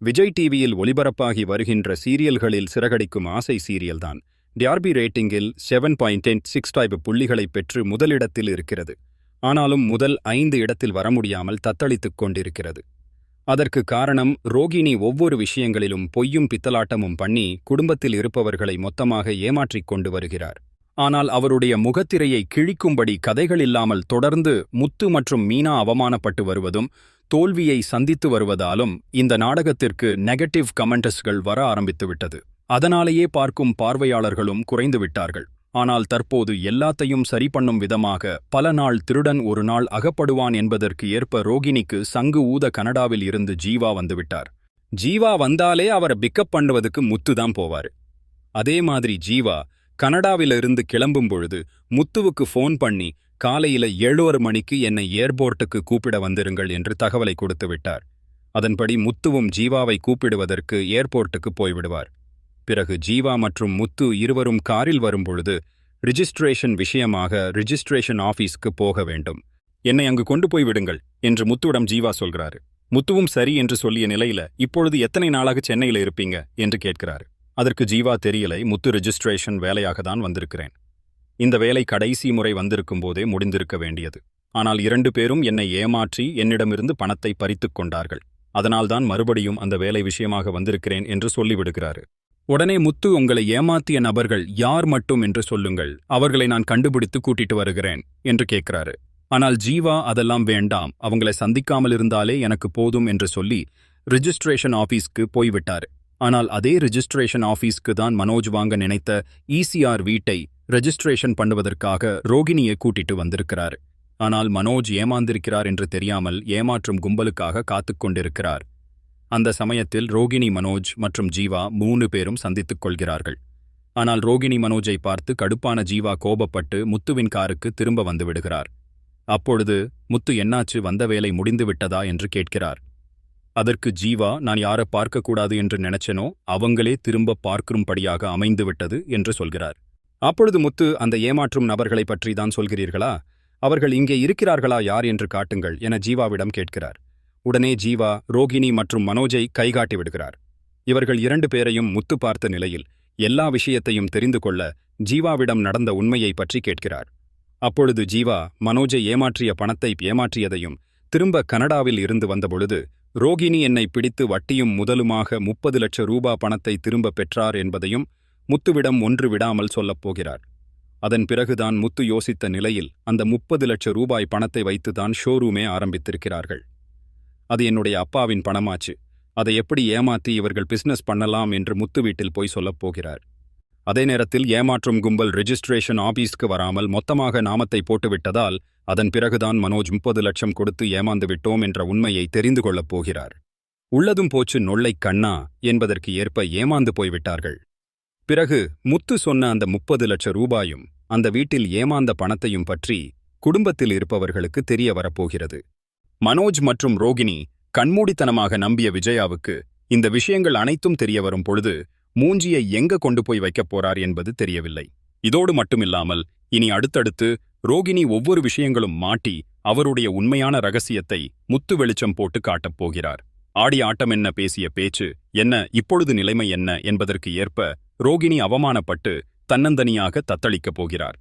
விஜய் டிவியில் ஒளிபரப்பாகி வருகின்ற சீரியல்களில் சிறகடிக்கும் ஆசை சீரியல்தான். TRP ரேட்டிங்கில் seven point eight six five புள்ளிகளை பெற்று முதலிடத்தில் இருக்கிறது. ஆனாலும் முதல் ஐந்து இடத்தில் வர முடியாமல் தத்தளித்துக் கொண்டிருக்கிறது. அதற்கு காரணம் ரோகிணி ஒவ்வொரு விஷயங்களிலும் பொய்யும் பித்தலாட்டமும் பண்ணி குடும்பத்தில் இருப்பவர்களை மொத்தமாக ஏமாற்றிக் கொண்டு வருகிறார். ஆனால் அவருடைய முகத்திரையை கிழிக்கும்படி கதைகள் இல்லாமல் தொடர்ந்து முத்து மற்றும் மீனா அவமானப்பட்டு வருவதும் தோல்வியை சந்தித்து வருவதாலும் இந்த நாடகத்திற்கு நெகட்டிவ் கமெண்டஸ்கள் வர ஆரம்பித்துவிட்டது. அதனாலேயே பார்க்கும் பார்வையாளர்களும் குறைந்து விட்டார்கள் ஆனால் தற்போது எல்லாத்தையும் சரி பண்ணும் விதமாக பல நாள் திருடன் ஒரு நாள் அகப்படுவான் என்பதற்கு ஏற்ப ரோகிணிக்கு சங்கு ஊத கனடாவில் இருந்து ஜீவா வந்துவிட்டார். ஜீவா வந்தாலே அவரை பிக்கப் பண்ணுவதுக்கு முத்து தான் போவாரு. அதே மாதிரி ஜீவா கனடாவிலிருந்து கிளம்பும் பொழுது முத்துவுக்கு ஃபோன் பண்ணி காலையில ஏழோரு மணிக்கு என்னை ஏர்போர்ட்டுக்கு கூப்பிட வந்திருங்கள் என்று தகவலை கொடுத்து விட்டார். அதன்படி முத்துவும் ஜீவாவை கூப்பிடுவதற்கு ஏர்போர்ட்டுக்கு போய்விடுவார். பிறகு ஜீவா மற்றும் முத்து இருவரும் காரில் வரும்பொழுது ரிஜிஸ்ட்ரேஷன் விஷயமாக ரிஜிஸ்ட்ரேஷன் ஆபீஸ்க்கு போக வேண்டும். என்னை அங்கு கொண்டு போய் விடுங்கள் என்று முத்துவிடம் ஜீவா சொல்கிறாரு. முத்துவும் சரி என்று சொல்லிய நிலையில இப்பொழுது எத்தனை நாளாக சென்னையில இருப்பீங்க? என்று கேட்கிறாரு. அதற்கு ஜீவா தெரியலை முத்து ரிஜிஸ்ட்ரேஷன் வேலையாக தான் வந்திருக்கிறேன். இந்த வேலை கடைசி முறை வந்திருக்கும் போதே முடிந்திருக்க வேண்டியது. ஆனால் இரண்டு பேரும் என்னை ஏமாற்றி என்னிடமிருந்து பணத்தை பறித்துக் கொண்டார்கள். அதனால்தான் மறுபடியும் அந்த வேலை விஷயமாக வந்திருக்கிறேன் என்று சொல்லிவிடுகிறாரு. உடனே முத்து உங்களை ஏமாத்திய நபர்கள் யார் மட்டும் என்று சொல்லுங்கள். அவர்களை நான் கண்டுபிடித்து கூட்டிட்டு வருகிறேன் என்று கேட்கிறாரு. ஆனால் ஜீவா அதெல்லாம் வேண்டாம். அவங்களை சந்திக்காமல் இருந்தாலே எனக்கு போதும் என்று சொல்லி ரிஜிஸ்ட்ரேஷன் ஆபீஸ்க்கு போய்விட்டாரு. ஆனால் அதே ரிஜிஸ்ட்ரேஷன் ஆஃபீஸ்க்கு தான் மனோஜ் வாங்க நினைத்த இசிஆர் வீட்டை ரெஜிஸ்ட்ரேஷன் பண்ணுவதற்காக ரோகிணியை கூட்டிட்டு வந்திருக்கிறார். ஆனால் மனோஜ் ஏமாந்திருக்கிறார் என்று தெரியாமல் ஏமாற்றும் கும்பலுக்காக காத்துக்கொண்டிருக்கிறார் அந்த சமயத்தில் ரோகிணி மனோஜ் மற்றும் ஜீவா மூணு பேரும் சந்தித்துக் கொள்கிறார்கள். ஆனால் ரோகிணி மனோஜை பார்த்து கடுப்பான ஜீவா கோபப்பட்டு முத்துவின் காருக்கு திரும்ப வந்துவிடுகிறார் அப்பொழுது முத்து என்னாச்சு? வந்த வேலை முடிந்து விட்டதா? என்று கேட்கிறார். அதற்கு ஜீவா நான் யாரை பார்க்கக்கூடாது என்று நினைச்சனோ அவங்களே திரும்ப பார்க்கும்படியாக அமைந்துவிட்டது என்று சொல்கிறார். அப்பொழுது முத்து அந்த ஏமாற்றும் நபர்களை பற்றி தான் சொல்கிறீர்களா? அவர்கள் இங்கே இருக்கிறார்களா யார் என்று காட்டுங்கள் என ஜீவாவிடம் கேட்கிறார். உடனே ஜீவா ரோகிணி மற்றும் மனோஜை கைகாட்டி விடுகிறார். இவர்கள் இரண்டு பேரையும் முத்து பார்த்த நிலையில் எல்லா விஷயத்தையும் தெரிந்து கொள்ள ஜீவாவிடம் நடந்த உண்மையை பற்றி கேட்கிறார். அப்பொழுது ஜீவா மனோஜை ஏமாற்றிய பணத்தை ஏமாற்றியதையும் திரும்ப கனடாவில் இருந்து வந்தபொழுது ரோகிணி என்னை பிடித்து வட்டியும் முதலுமாக முப்பது லட்ச ரூபா பணத்தை திரும்ப பெற்றார் என்பதையும் முத்துவிடம் ஒன்று விடாமல் சொல்லப் போகிறார். அதன் பிறகுதான் முத்து யோசித்த நிலையில் அந்த முப்பது லட்ச ரூபாய் பணத்தை வைத்துதான் ஷோரூமே ஆரம்பித்திருக்கிறார்கள். அது என்னுடைய அப்பாவின் பணமாச்சு. அதை எப்படி ஏமாத்தி இவர்கள் பிசினஸ் பண்ணலாம் என்று முத்து வீட்டில் போய் சொல்லப் போகிறார். அதே நேரத்தில் ஏமாற்றும் கும்பல் ரெஜிஸ்ட்ரேஷன் ஆபீஸ்க்கு வராமல் மொத்தமாக நாமத்தை போட்டுவிட்டதால் அதன் பிறகுதான் மனோஜ் முப்பது லட்சம் கொடுத்து ஏமாந்து விட்டோம் என்ற உண்மையை தெரிந்து கொள்ளப் போகிறார். உள்ளதும் போச்சு நொல்லை கண்ணா என்பதற்கு ஏற்ப ஏமாந்து போய்விட்டார்கள். பிறகு முத்து சொன்ன அந்த முப்பது லட்ச ரூபாயும் அந்த வீட்டில் ஏமாந்த பணத்தையும் பற்றி குடும்பத்தில் இருப்பவர்களுக்கு தெரிய வரப்போகிறது. மனோஜ் மற்றும் ரோகிணி கண்மூடித்தனமாக நம்பிய விஜயாவுக்கு இந்த விஷயங்கள் அனைத்தும் தெரிய வரும் பொழுது மூஞ்சியை எங்க கொண்டு போய் வைக்கப் போறார் என்பது தெரியவில்லை. இதோடு மட்டுமில்லாமல் இனி அடுத்தடுத்து ரோகிணி ஒவ்வொரு விஷயங்களும் மாட்டி அவருடைய உண்மையான ரகசியத்தை முத்து வெளிச்சம் போட்டு காட்டப் போகிறார். ஆடி ஆட்டம் என்ன பேசிய பேச்சு என்ன இப்பொழுது நிலைமை என்ன என்பதற்கு ஏற்ப ரோகிணி அவமானப்பட்டு தன்னந்தனியாக தத்தளிக்கப் போகிறார்.